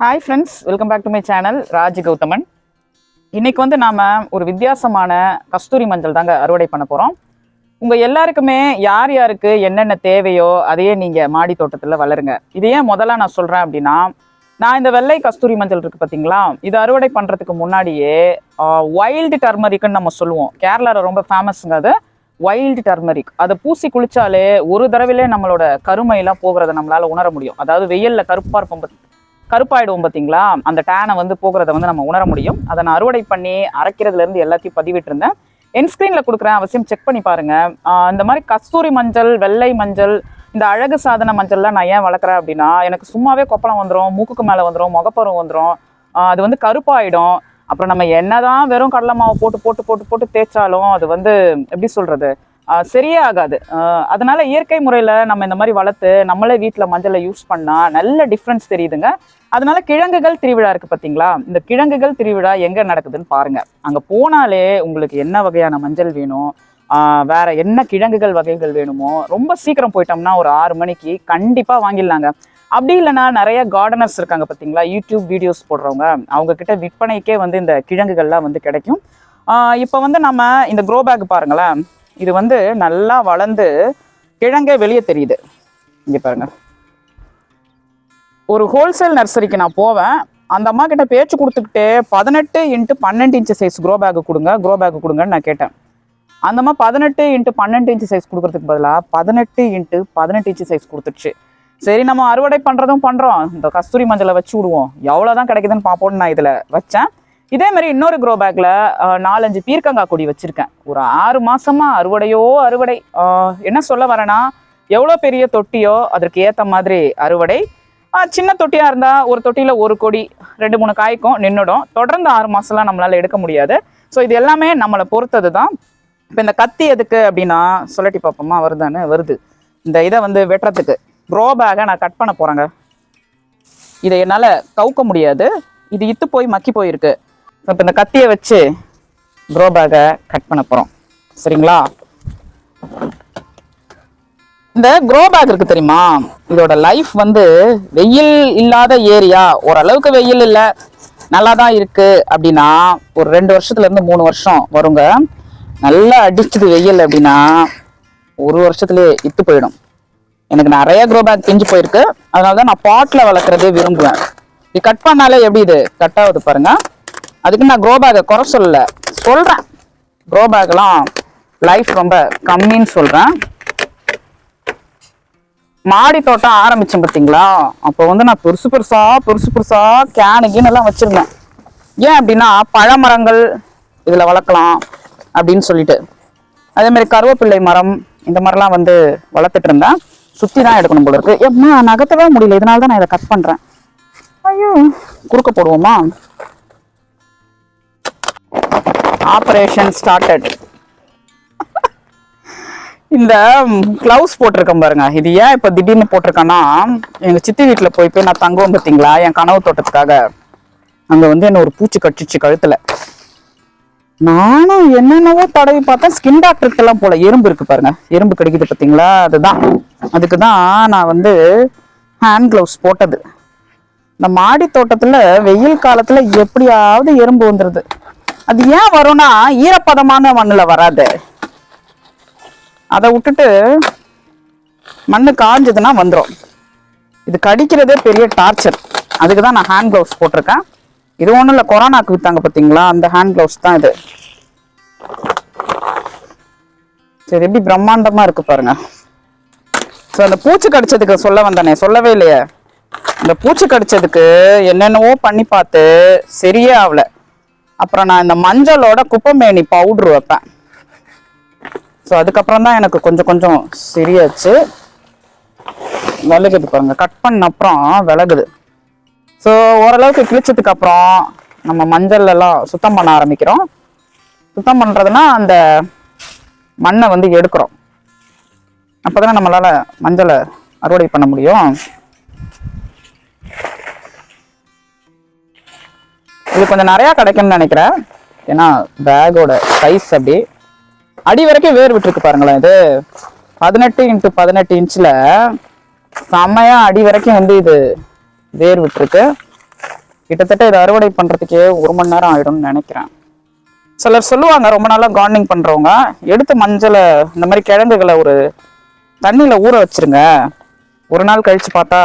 Hi friends welcome back to my channel Raj Gowthaman இன்றைக்கி வந்து நாம் ஒரு வித்தியாசமான கஸ்தூரி மஞ்சள் தாங்க அறுவடை பண்ண போகிறோம் உங்கள் எல்லாருக்குமே யார் யாருக்கு என்னென்ன தேவையோ அதையே நீங்கள் மாடி தோட்டத்தில் வளருங்க. இதையே ஏன் முதல்ல நான் சொல்கிறேன் அப்படின்னா நான் இந்த வெள்ளை கஸ்தூரி மஞ்சள் இருக்குது பார்த்தீங்களா இது அறுவடை பண்ணுறதுக்கு முன்னாடியே வைல்டு டர்மரிக்குன்னு நம்ம சொல்லுவோம். கேரளாவில் ரொம்ப ஃபேமஸுங்க அது. வைல்டு டர்மரிக் அதை பூசி குளித்தாலே ஒரு தடவையிலே நம்மளோட கருமையெல்லாம் போகிறத நம்மளால் உணர முடியும். அதாவது வெயிலில் கருப்பாக இருப்போம் கருப்பாயிடுவோம் பார்த்தீங்களா அந்த டேனை வந்து போகிறத வந்து நம்ம உணர முடியும். அதை நான் அறுவடை பண்ணி அரைக்கிறதுலேருந்து எல்லாத்தையும் பதிவிட்டிருந்தேன். என் ஸ்க்ரீனில் கொடுக்குறேன் அவசியம் செக் பண்ணி பாருங்கள் இந்த மாதிரி கஸ்தூரி மஞ்சள் வெள்ளை மஞ்சள் இந்த அழகு சாதன மஞ்சள்லாம் நான் ஏன் வளர்க்குறேன் அப்படின்னா எனக்கு சும்மாவே கொப்பளம் வந்துடும் மூக்குக்கு மேலே வந்துடும் முகப்பருவம் வந்துடும் அது வந்து கருப்பாயிடும். அப்புறம் நம்ம என்னதான் வெறும் கடலை மாவு போட்டு போட்டு போட்டு போட்டு தேய்ச்சாலும் அது வந்து எப்படி சொல்கிறது சரியே ஆகாது. அதனால இயற்கை முறையில் நம்ம இந்த மாதிரி வளர்த்து நம்மளே வீட்டில் மஞ்சளை யூஸ் பண்ணால் நல்ல டிஃப்ரென்ஸ் தெரியுதுங்க. அதனால கிழங்குகள் திருவிழா இருக்குது பார்த்தீங்களா இந்த கிழங்குகள் திருவிழா எங்கே நடக்குதுன்னு பாருங்கள் அங்கே போனாலே உங்களுக்கு என்ன வகையான மஞ்சள் வேணும்? வேற என்ன கிழங்குகள் வகைகள் வேணுமோ? ரொம்ப சீக்கிரம் போயிட்டோம்னா ஒரு ஆறு மணிக்கு கண்டிப்பாக வாங்கிடலாங்க. அப்படி இல்லைன்னா நிறைய கார்டனர்ஸ் இருக்காங்க பார்த்தீங்களா யூடியூப் வீடியோஸ் போடுறவங்க. அவங்கக்கிட்ட விற்பனைக்கே வந்து இந்த கிழங்குகள்லாம் வந்து கிடைக்கும். இப்போ வந்து நம்ம இந்த க்ரோ பேக் பாருங்களேன். இது வந்து நல்லா வளர்ந்து கிழங்கே வெளியே தெரியுது. இங்கே பாருங்க. ஒரு ஹோல்சேல் நர்சரிக்கு நான் போவேன். அந்த அம்மா கிட்ட பேச்சு கொடுத்துக்கிட்டே பதினெட்டு இன்ட்டு பன்னெண்டு இன்ச்சு சைஸ் க்ரோ பேக் கொடுங்க க்ரோ பேக் கொடுங்கன்னு நான் கேட்டேன். அந்த அம்மா பதினெட்டு இன்ட்டு பன்னெண்டு இன்ச்சு சைஸ் கொடுக்குறதுக்கு பதிலாக பதினெட்டு இன்ட்டு பதினெட்டு இன்ச்சு சைஸ் கொடுத்துருச்சு சரி நம்ம அறுவடை பண்ணுறதும் பண்ணுறோம் இந்த கஸ்தூரி மஞ்சளை வச்சு விடுவோம். எவ்வளோ தான் கிடைக்குதுன்னு பார்ப்போம்னு நான் இதில் வச்சேன். இதே மாதிரி இன்னொரு க்ரோ பேக்கில் நாலஞ்சு பீர்க்கங்காய் கொடி வச்சுருக்கேன். ஒரு ஆறு மாதமாக அறுவடையோ அறுவடை என்ன சொல்ல வரேன்னா எவ்வளோ பெரிய தொட்டியோ அதற்கு ஏற்ற மாதிரி அறுவடை. சின்ன தொட்டியாக இருந்தால் ஒரு தொட்டியில் ஒரு கொடி ரெண்டு மூணு காய்க்கும் நின்றுடும் தொடர்ந்து ஆறு மாதம்லாம் நம்மளால் எடுக்க முடியாது. ஸோ இது எல்லாமே நம்மளை பொறுத்தது தான் இப்போ இந்த கத்தி எதுக்கு அப்படின்னா சொல்லட்டி பார்ப்போமா வருதானே வருது. இந்த இதை வந்து வெட்டுறதுக்கு. க்ரோ பேக்கை நான் கட் பண்ண போகிறேங்க இதை என்னால் கவுக்க முடியாது. இது இத்து போய் மக்கி போயிருக்கு. இப்போ இந்த கத்தியை வச்சு க்ரோ பேக்கை கட் பண்ண போகிறோம் சரிங்களா? இந்த க்ரோ பேக் இருக்குது தெரியுமா? இதோட லைஃப் வந்து வெயில் இல்லாத ஏரியா. ஓரளவுக்கு வெயில் இல்லை. நல்லா தான் இருக்குது அப்படின்னா ஒரு ரெண்டு வருஷத்துல இருந்து மூணு வருஷம் வருங்க. நல்லா அடிச்சுது வெயில் அப்படின்னா ஒரு வருஷத்துலேயே இத்து போயிடும். எனக்கு நிறைய க்ரோ பேக் பிஞ்சு போயிருக்கு. அதனால தான் நான் பாட்டில் வளர்க்குறதே விரும்புவேன். இது கட் பண்ணாலே எப்படி இது? கட் ஆகுது பாருங்கள் அதுக்கு நான் க்ரோ பேக்கை குறை சொல்லல. சொல்கிறேன் க்ரோ பேக்லாம் லைஃப் ரொம்ப கம்மின்னு சொல்கிறேன் மாடி தோட்டம் ஆரம்பிச்சேன் பார்த்தீங்களா? அப்போ வந்து நான் பெருசு பெருசா பெருசு பெருசா கேனு கீனு எல்லாம் வச்சிருந்தேன். ஏன் அப்படின்னா பழமரங்கள் இதில் வளர்க்கலாம் அப்படின்னு சொல்லிட்டு. அதே மாதிரி கருவேப்பிள்ளை மரம் இந்த மாதிரிலாம் வந்து வளர்த்துட்டு இருந்தேன். சுற்றி தான் எடுக்கணும் போல இருக்கு. ஏம்மா நகர்த்தவே முடியல. இதனால தான் நான் இதை கட் பண்ணுறேன் ஐயோ குறுக்க போடுவோமா? ஆப்ரேஷன் ஸ்டார்டட் இந்த க்ளவுஸ் போட்டிருக்கேன் பாருங்க. இது ஏன் இப்போ திடீர்னு போட்டிருக்கேன்னா எங்கள் சித்தி வீட்டில் போய் போய் நான் தங்குவோம் பார்த்தீங்களா என் கனவு தோட்டத்துக்காக. அங்கே வந்து என்ன ஒரு பூச்சி கட்டிச்சு கழுத்தில். நானும் என்னென்னவோ தடவி பார்த்தேன். ஸ்கின் டாக்டருக்கெல்லாம் போல. எறும்பு இருக்கு பாருங்க. எறும்பு கிடைக்குது பார்த்தீங்களா அதுதான். அதுக்கு தான் நான் வந்து ஹேண்ட் க்ளவுஸ் போட்டது. இந்த மாடி தோட்டத்தில் வெயில் காலத்தில் எப்படியாவது எறும்பு வந்துடுது அது ஏன் வரும்னா ஈரப்பதமான மண்ணில் வராது. அதை விட்டுட்டு மண்ணு காஞ்சதுன்னா வந்துடும் இது கடிக்கிறதே பெரிய டார்ச்சர். அதுக்கு தான் நான் ஹேண்ட் க்ளவுஸ் போட்டிருக்கேன். இது ஒன்றும் இல்லை கொரோனாக்கு வித்தாங்க பார்த்தீங்களா அந்த ஹேண்ட் க்ளவுஸ் தான் இது. சரி எப்படி பிரம்மாண்டமாக இருக்கு பாருங்க. ஸோ அந்த பூச்சி கடிச்சதுக்கு சொல்ல வந்தானே சொல்லவே இல்லையே. இந்த பூச்சி கடிச்சதுக்கு என்னென்னவோ பண்ணி பார்த்து சரியே ஆகலை. அப்புறம் நான் இந்த மஞ்சளோட குப்பைமேனி பவுட்ரு வைப்பேன். ஸோ அதுக்கப்புறம் தான் எனக்கு கொஞ்சம் கொஞ்சம் சரியாச்சு விலகுது பாருங்க. கட் பண்ண அப்புறம் விலகுது. ஸோ ஓரளவுக்கு கிழிச்சதுக்கு அப்புறம் நம்ம மஞ்சள் எல்லாம் சுத்தம் பண்ண ஆரம்பிக்கிறோம். சுத்தம் பண்ணுறதுனா அந்த மண்ணை வந்து எடுக்கிறோம். அப்போ நம்மளால் மஞ்சளை அறுவடை பண்ண முடியும். இது கொஞ்சம் நிறையா கிடைக்கும்னு நினைக்கிறேன். ஏன்னா பேக்கோட சைஸ் அப்படி. அடி வரைக்கும் வேர் விட்டுருக்கு பாருங்களேன் இது. பதினெட்டு இன்ட்டு பதினெட்டு இன்ச்சில் செம்மையாக அடி வரைக்கும் வந்து இது வேர் விட்டுருக்கு. கிட்டத்தட்ட இதை அறுவடை பண்ணுறதுக்கே ஒரு மணி நேரம் ஆகிடும்னு நினைக்கிறேன். சிலர் சொல்லுவாங்க ரொம்ப நாளாக கார்டனிங் பண்ணுறவங்க எடுத்து மஞ்சளை இந்த மாதிரி கிழங்குகளை ஒரு தண்ணியில் ஊற வச்சுருங்க. ஒரு நாள் கழிச்சு பார்த்தா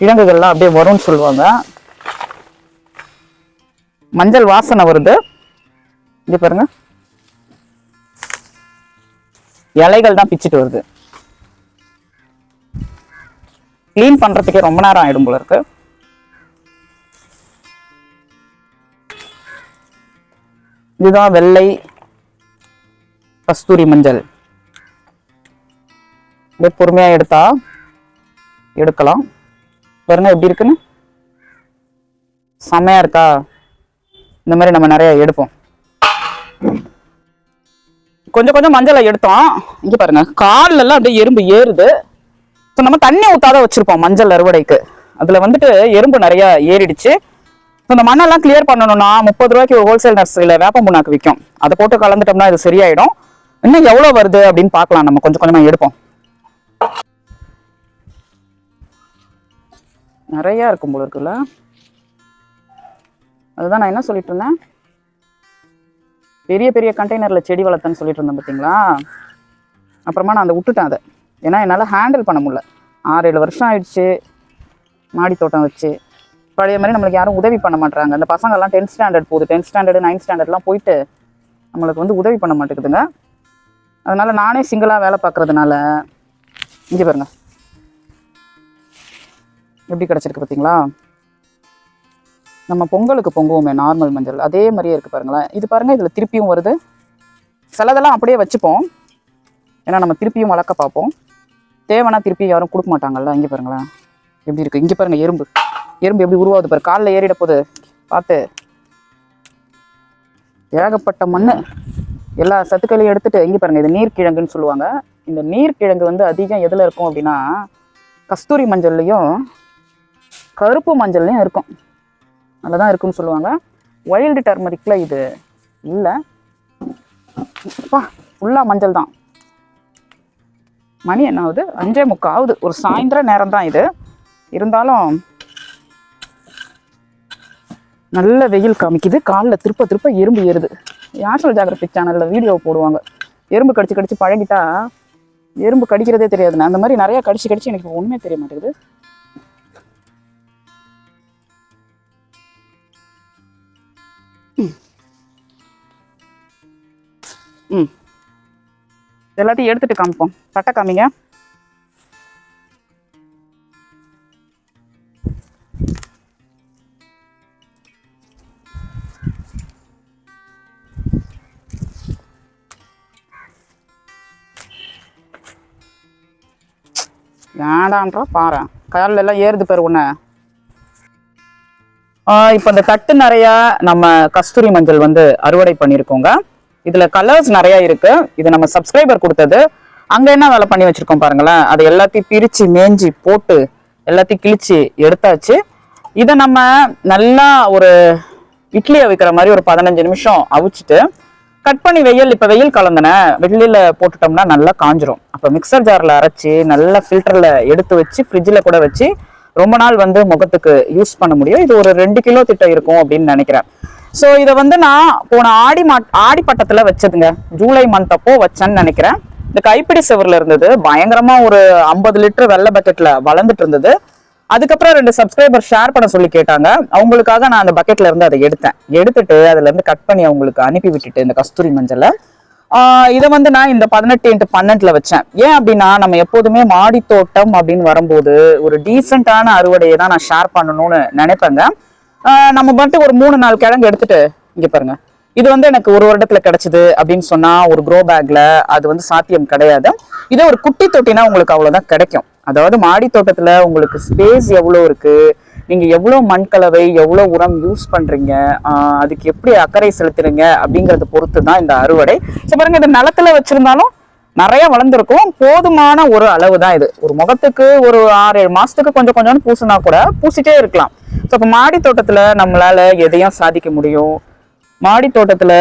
கிழங்குகள்லாம் அப்படியே வரும்னு சொல்லுவாங்க. மஞ்சள் வாசனை வருது. இது பாருங்க. இலைகள் தான் பிச்சுட்டு வருது. க்ளீன் பண்றதுக்கே ரொம்ப நேரம் ஆயிடும் போல இருக்கு. இதுதான் வெள்ளை கஸ்தூரி மஞ்சள். அப்படியே பொறுமையா எடுத்தா எடுக்கலாம். பாருங்க எப்படி இருக்குன்னு. செம்மையாக இருக்கா? இந்த மாதிரி நம்ம நிறைய எடுப்போம். கொஞ்சம் கொஞ்சம் மஞ்சளை எடுத்தோம். இங்க பாருங்க கால்ல எல்லாம் அப்படியே எறும்பு ஏறுது. ஸோ நம்ம தண்ணி ஊத்தாத வச்சிருப்போம் மஞ்சள் அறுவடைக்கு. அதுல வந்துட்டு எறும்பு நிறைய ஏறிடுச்சு. ஸோ இந்த மண்ணெல்லாம் கிளியர் பண்ணணும்னா முப்பது ரூபாய்க்கு ஒரு ஹோல்சேல் நர்சரியில் வேப்ப முன்னாக்கு விற்கும் அதை போட்டு கலந்துட்டோம்னா இது சரியாயிடும். இன்னும் எவ்வளோ வருது அப்படின்னு பார்க்கலாம். நம்ம கொஞ்சம் கொஞ்சமாக எடுப்போம். நிறைய இருக்கும் போல இருக்குல்ல? அதுதான் நான் என்ன சொல்லிட்டு இருந்தேன் பெரிய பெரிய கண்டெய்னரில் செடி வளர்த்தேன்னு சொல்லிட்டு இருந்தேன் பார்த்தீங்களா அப்புறமா நான் அதை விட்டுட்டேன் அதை. ஏன்னா என்னால் ஹேண்டில் பண்ண முடியல. ஆறு ஏழு வருஷம் ஆயிடுச்சு. மாடி தோட்டம் வச்சு. பழைய மாதிரி நம்மளுக்கு யாரும் உதவி பண்ண மாட்டாங்க அந்த பசங்கள்லாம் டென்த் ஸ்டாண்டர்ட் போகுது. டென்த் ஸ்டாண்டர்டு நைன்த் ஸ்டாண்டர்ட்லாம் போயிட்டு நம்மளுக்கு வந்து உதவி பண்ண மாட்டேங்குதுங்க. அதனால் நானே சிங்கிளாக வேலை பார்க்குறதுனால இங்கே பாருங்க. எப்படி கிடச்சிருக்கு பார்த்தீங்களா நம்ம பொங்கலுக்கு பொங்குவோமே நார்மல் மஞ்சள். அதே மாதிரியே இருக்குது பாருங்களேன். இது பாருங்கள் இதில் திருப்பியும் வருது. சிலதெல்லாம் அப்படியே வச்சுப்போம். ஏன்னா நம்ம திருப்பியும் வளர்க்க பார்ப்போம். தேவைன்னா திருப்பி யாரும் கொடுக்க மாட்டாங்கல்ல இங்கே பாருங்களேன். எப்படி இருக்குது இங்கே பாருங்கள் எறும்பு. எறும்பு எப்படி உருவாகுது பாரு. காலில் ஏறிட போகுது. பார்த்து. ஏகப்பட்ட மண் எல்லா சத்துக்களையும் எடுத்துகிட்டு இங்கே பாருங்கள் இது நீர்க்கிழங்குன்னு சொல்லுவாங்க. இந்த நீர்க்கிழங்கு வந்து அதிகம் எதில் இருக்கும் அப்படின்னா கஸ்தூரி மஞ்சள்லையும் கருப்பு மஞ்சள்லையும் இருக்கும். அதில் தான் இருக்குன்னு சொல்லுவாங்க வைல்டு டர்மரிக்கில் இது இல்லை. அப்பா ஃபுல்லாக மஞ்சள் தான். மணி என்ன ஆகுது? அஞ்சே முக்கா ஆகுது. ஒரு சாயந்தர நேரம் தான் இது. இருந்தாலும் நல்ல வெயில் காமிக்குது. காலில் திருப்ப திருப்ப எறும்பு ஏறுது. நேஷனல் ஜாகிரபிக் சேனலில் வீடியோ போடுவாங்க? எறும்பு கடிச்சு கடிச்சு பழகிட்டா எறும்பு கடிக்கிறதே தெரியாதுண்ணே. அந்த மாதிரி நிறைய கடிச்சு கடிச்சு எனக்கு ஒன்றுமே தெரிய மாட்டேங்குது. ம். எல்லாத்தையும் எடுத்துட்டு காமிப்போம். பட்டை காமிங்க. ஏடான்றா பாரு காலில் எல்லாம் ஏறுது பேர் உன்ன. இப்போ இந்த தட்டு நிறையா நம்ம கஸ்தூரி மஞ்சள் வந்து அறுவடை பண்ணியிருக்கோங்க இதுல கலர்ஸ் நிறைய இருக்கு. இது நம்ம சப்ஸ்கிரைபர் கொடுத்தது. அங்க என்ன வேலை பண்ணி வச்சிருக்கோம் பாருங்களேன். அதை எல்லாத்தையும் பிரிச்சு மேஞ்சி போட்டு எல்லாத்தையும் கிழிச்சு எடுத்தாச்சு. இதை நம்ம நல்லா ஒரு இட்லி அவிக்கிற மாதிரி ஒரு பதினஞ்சு நிமிஷம் அவிச்சிட்டு கட் பண்ணி வெயில் இப்போ வெயில் கலந்தன வெளியில போட்டுட்டோம்னா நல்லா காஞ்சிரும். அப்போ மிக்சர் ஜாரில் அரைச்சி நல்லா ஃபில்டரில் எடுத்து வச்சு ஃப்ரிட்ஜில் கூட வச்சு ரொம்ப நாள் வந்து முகத்துக்கு யூஸ் பண்ண முடியும். இது ஒரு ரெண்டு கிலோ திட்டம் இருக்கும் அப்படின்னு நினைக்கிறேன். ஸோ இதை வந்து நான் போன ஆடி மா ஆடி பட்டத்தில் வச்சதுங்க. ஜூலை மந்த் அப்போ வச்சேன்னு நினைக்கிறேன். இந்த கைப்பிடி செவரில் இருந்தது. பயங்கரமாக ஒரு ஐம்பது லிட்டர் வெள்ளை பக்கெட்டில் வளர்ந்துட்டு இருந்தது. அதுக்கப்புறம் ரெண்டு சப்ஸ்கிரைபர் ஷேர் பண்ண சொல்லி கேட்டாங்க. அவங்களுக்காக நான் அந்த பக்கெட்ல இருந்து அதை எடுத்தேன். எடுத்துட்டு அதுல இருந்து கட் பண்ணி அவங்களுக்கு அனுப்பி விட்டுட்டு இந்த கஸ்தூரி மஞ்சளை. இதை வந்து நான் இந்த பதினெட்டு இன்ட்டு பன்னெண்டுல வச்சேன். ஏன் அப்படின்னா நம்ம எப்போதுமே மாடி தோட்டம் அப்படின்னு வரும்போது ஒரு டீசெண்டான அறுவடையை தான் நான் ஷேர் பண்ணணும்னு நினைப்பேங்க. நம்ம மட்டும் ஒரு மூணு நாலு கிழங்கு எடுத்துட்டு இங்க பாருங்க. இது வந்து எனக்கு ஒரு வருடத்துல கிடைச்சது அப்படின்னு சொன்னா ஒரு க்ரோ பேக்ல அது வந்து சாத்தியம் கிடையாது. இதே ஒரு குட்டி தொட்டினா உங்களுக்கு அவ்வளவுதான் கிடைக்கும். அதாவது மாடி தோட்டத்துல உங்களுக்கு ஸ்பேஸ் எவ்வளவு இருக்கு? நீங்க எவ்வளவு மண் கலவை எவ்வளவு உரம் யூஸ் பண்றீங்க? அதுக்கு எப்படி அக்கறை செலுத்துறீங்க அப்படிங்கறத பொறுத்து தான் இந்த அறுவடை. ஸோ பாருங்க இந்த நிலத்துல வச்சிருந்தாலும் நிறைய வளர்ந்துருக்கும். போதுமான ஒரு அளவு தான் இது. ஒரு முகத்துக்கு ஒரு ஆறு ஏழு மாசத்துக்கு கொஞ்சம் கொஞ்சம் பூசினா கூட பூசிட்டே இருக்கலாம். ஸோ இப்போ மாடி தோட்டத்துல நம்மளால எதையும் சாதிக்க முடியும். மாடி தோட்டத்துல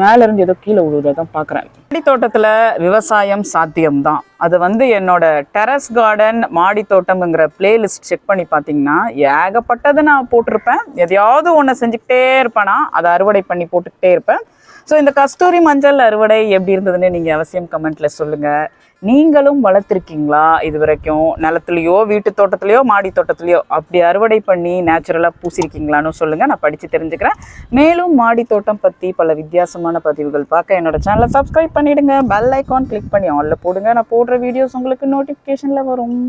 மேல இருந்து ஏதோ கீழே விழுவதான் பாக்குறேன். மாடி தோட்டத்துல விவசாயம் சாத்தியம்தான். அது வந்து என்னோட டெரஸ் கார்டன் மாடி தோட்டம்ங்கிற பிளேலிஸ்ட் செக் பண்ணி பார்த்தீங்கன்னா ஏகப்பட்டது நான் போட்டிருப்பேன். எதையாவது ஒன்று செஞ்சுக்கிட்டே இருப்பேனா அதை அறுவடை பண்ணி போட்டுக்கிட்டே இருப்பேன். ஸோ இந்த கஸ்தூரி மஞ்சள் அறுவடை எப்படி இருந்ததுன்னு நீங்கள் அவசியம் கமெண்ட்டில் சொல்லுங்கள் நீங்களும் வளர்த்துருக்கீங்களா இது வரைக்கும் நிலத்துலையோ வீட்டு தோட்டத்துலையோ மாடி தோட்டத்துலையோ அப்படி அறுவடை பண்ணி நேச்சுரலாக பூசிருக்கீங்களான்னு சொல்லுங்கள் நான் படித்து தெரிஞ்சுக்கிறேன். மேலும் மாடி தோட்டம் பற்றி பல வித்தியாசமான பதிவுகள் பார்க்க என்னோடய சேனலை சப்ஸ்கிரைப் பண்ணிவிடுங்க பெல் ஐக்கான் கிளிக் பண்ணி ஆனில் போடுங்க. நான் போடுற வீடியோஸ் உங்களுக்கு நோட்டிஃபிகேஷனில் வரும்.